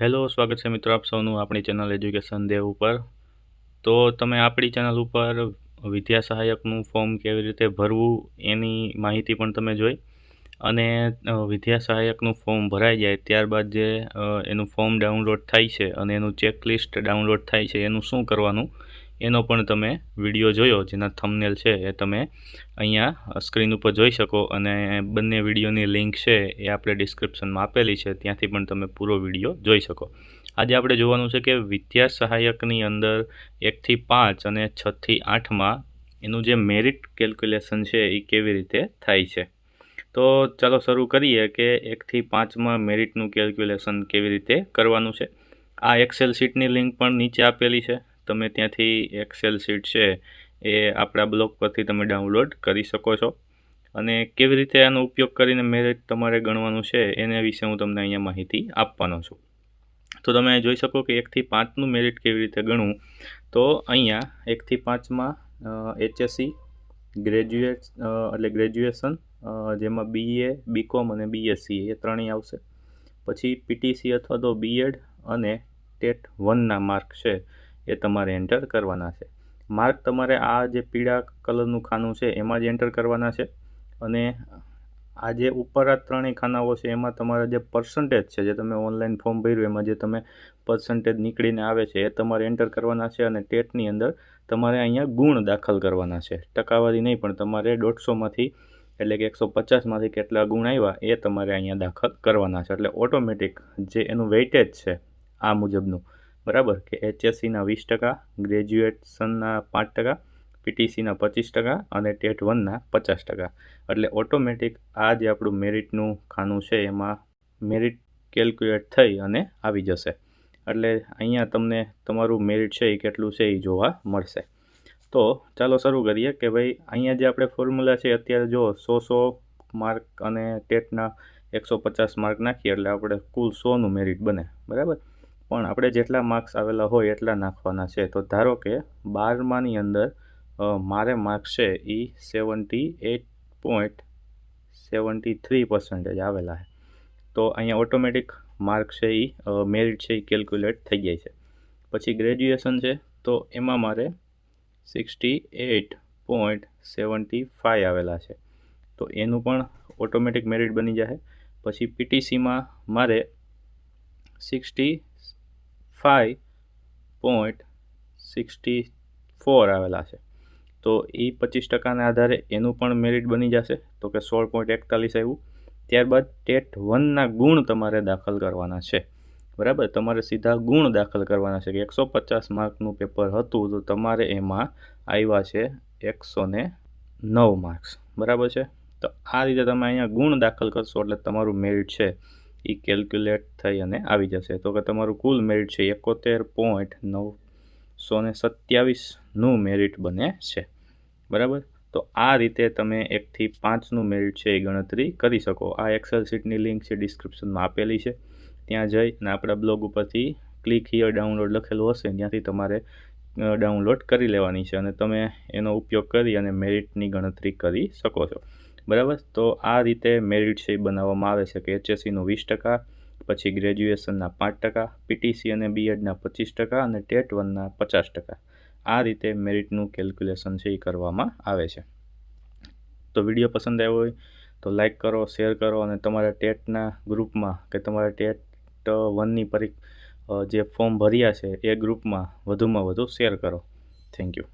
Hello, સ્વાગત છે મિત્રો આપ સૌનું આપણી ચેનલ એજ્યુકેશન દેવ ઉપર. તો તમે આપણી ચેનલ ઉપર વિદ્યા સહાયકનું ફોર્મ કેવી રીતે ભરવું એની માહિતી પણ તમે જોઈ અને વિદ્યા સહાયકનું ફોર્મ ભરાઈ જાય ત્યારબાદ જે એનું ફોર્મ ડાઉનલોડ થાય છે અને એનું ચેકલિસ્ટ ડાઉનલોડ થાય છે, એનું શું કરવાનું એનો પણ તમે વીડિયો જોયો, જેના થંબનેલ છે, એ તમે અહીંયા સ્ક્રીન ઉપર જોઈ શકો અને બંને વિડીયોની લિંક છે એ આપણે ડિસ્ક્રિપ્શનમાં આપેલી છે, ત્યાંથી પણ તમે પૂરો વીડિયો જોઈ શકો. આજે આપણે જોવાનું છે કે વિદ્યા સહાયકની અંદર એકથી પાંચ અને છથી આઠમાં એનું જે મેરિટ કેલ્ક્યુલેશન છે એ કેવી રીતે થાય છે. તો ચાલો શરૂ કરીએ કે એકથી પાંચમાં મેરિટનું કેલ્ક્યુલેશન કેવી રીતે કરવાનું છે. આ એક્સેલ શીટની લિંક પણ નીચે આપેલી છે. તમે ત્યાંથી એક્સેલ શીટ છે, એ આપણા બ્લોગ પરથી તમે ડાઉનલોડ કરી શકો છો. અને કેવી રીતે આનો ઉપયોગ કરીને મેરેજ તમારે ગણવાનું છે, એના વિશે હું તમને અહીંયા માહિતી આપવાનો છું. તો તમે જોઈ શકો કે એકથી પાંચનું મેરિટ કેવી રીતે ગણવું? તો અહીંયા એકથી પાંચમાં એચએસસી ગ્રેજ્યુએટ એટલે ગ્રેજ્યુએશન જેમાં બીએ બીકોમ અને બીએસસી એ ત્રણેય આવશે. પછી પીટીસી અથવા તો બીએડ અને ટેટ વનના માર્ક છે. એ તમારે એન્ટર કરવાના છે. માર્ક તમારે આ જે પીળા કલરનું ખાનું છે, એમાં જ એન્ટર કરવાના છે. અને આ જે ઉપર આ ત્રણેય ખાનાઓ છે, એમાં તમારા જે પર્સન્ટેજ છે, જે તમે ઓનલાઈન ફોર્મ ભર્યું, એમાં જે તમે પર્સન્ટેજ નીકળીને આવે છે, એ તમારે એન્ટર કરવાના છે અને ટેટની અંદર તમારે અહીંયા ગુણ દાખલ કરવાના છે. ટકાવારી નહીં, પણ તમારે દોઢસોમાંથી એટલે કે એકસો પચાસમાંથી કેટલા ગુણ આવ્યા, એ તમારે અહીંયા દાખલ કરવાના છે. એટલે ઓટોમેટિક જે એનું વેઇટેજ છે, આ મુજબનું. બરાબર? કે એચએસસીના વીસ ટકા, ગ્રેજ્યુએશનના પાંચ ટકા, પીટીસીના પચીસ ટકા અને ટેટ વનના પચાસ ટકા. એટલે ઓટોમેટિક આ જે આપણું મેરિટનું ખાનું છે, એમાં મેરિટ કેલ્ક્યુલેટ થઈ અને આવી જશે. એટલે અહીંયા તમને તમારું મેરિટ છે એ કેટલું છે એ જોવા મળશે. તો ચાલો શરૂ કરીએ કે ભાઈ, અહીંયા જે આપણે ફોર્મ્યુલા છે અત્યારે જો સો સો માર્ક અને ટેટના એકસો પચાસ માર્ક નાખીએ, એટલે આપણે કુલ સોનું મેરિટ બને. બરાબર? પણ આપણે જેટલા માર્ક્સ આવેલા હોય એટલા નાખવાના છે. તો ધારો કે બારમાની અંદર મારે માર્ક્સ છે એ seventy eight point seventy three percentage આવેલા છે. તો અહીંયા ઓટોમેટિક માર્ક છે એ મેરિટ છે એ કેલ્ક્યુલેટ થઈ જાય છે. પછી ગ્રેજ્યુએશન છે, તો એમાં મારે sixty eight point seventy five આવેલા છે. તો એનું પણ ઓટોમેટિક મેરિટ બની જશે પછી પીટીસીમાં મારે sixty five point sixty four આવેલા છે. તો એ પચીસ ટકાના આધારે એનું પણ મેરિટ બની જશે. તો કે સોળ પોઈન્ટ એકતાલીસ આવ્યું. ત્યારબાદ ટેટ વનના ગુણ તમારે દાખલ કરવાના છે. બરાબર? તમારે સીધા ગુણ દાખલ કરવાના છે. કે એકસો પચાસ માર્કનું પેપર હતું તો તમારે એમાં આવ્યા છે એકસો ને નવ માર્ક્સ. બરાબર છે? તો આ રીતે તમે અહીંયા ગુણ દાખલ કરશો એટલે તમારું મેરિટ છે એ કેલ્ક્યુલેટ થઈ અને આવી જશે. તો કે તમારું કુલ મેરિટ છે એકોતેર પોઈન્ટ નવસો ને સત્યાવીસનું મેરિટ બને છે. બરાબર? તો આ રીતે તમે એકથી પાંચનું મેરિટ છે એ ગણતરી કરી શકો. આ એક્સેલ શીટની લિંક છે ડિસ્ક્રિપ્શનમાં આપેલી છે. ત્યાં જઈ અને આપણા બ્લોગ ઉપરથી ક્લિક હિયર ડાઉનલોડ લખેલું હશે. ત્યાંથી તમારે ડાઉનલોડ કરી લેવાની છે અને તમે એનો ઉપયોગ કરી અને મેરિટની ગણતરી કરી શકો છો. બરાબર? તો આ રીતે મેરિટ છે એ બનાવવામાં આવે છે કે એચએસસીનું વીસ ટકા, પછી ગ્રેજ્યુએશનના પાંચ ટકા, પીટીસી અને બીએડના પચીસ ટકા અને ટેટ વનના પચાસ ટકા. આ રીતે મેરિટનું કેલ્ક્યુલેશન છે એ કરવામાં આવે છે. તો વીડિયો પસંદ આવ્યો હોય તો લાઇક કરો, શેર કરો અને તમારા ટેટના ગ્રુપમાં કે તમારા ટેટ વનની પરી જે ફોર્મ ભર્યા છે એ ગ્રુપમાં વધુમાં વધુ શેર કરો. Thank you.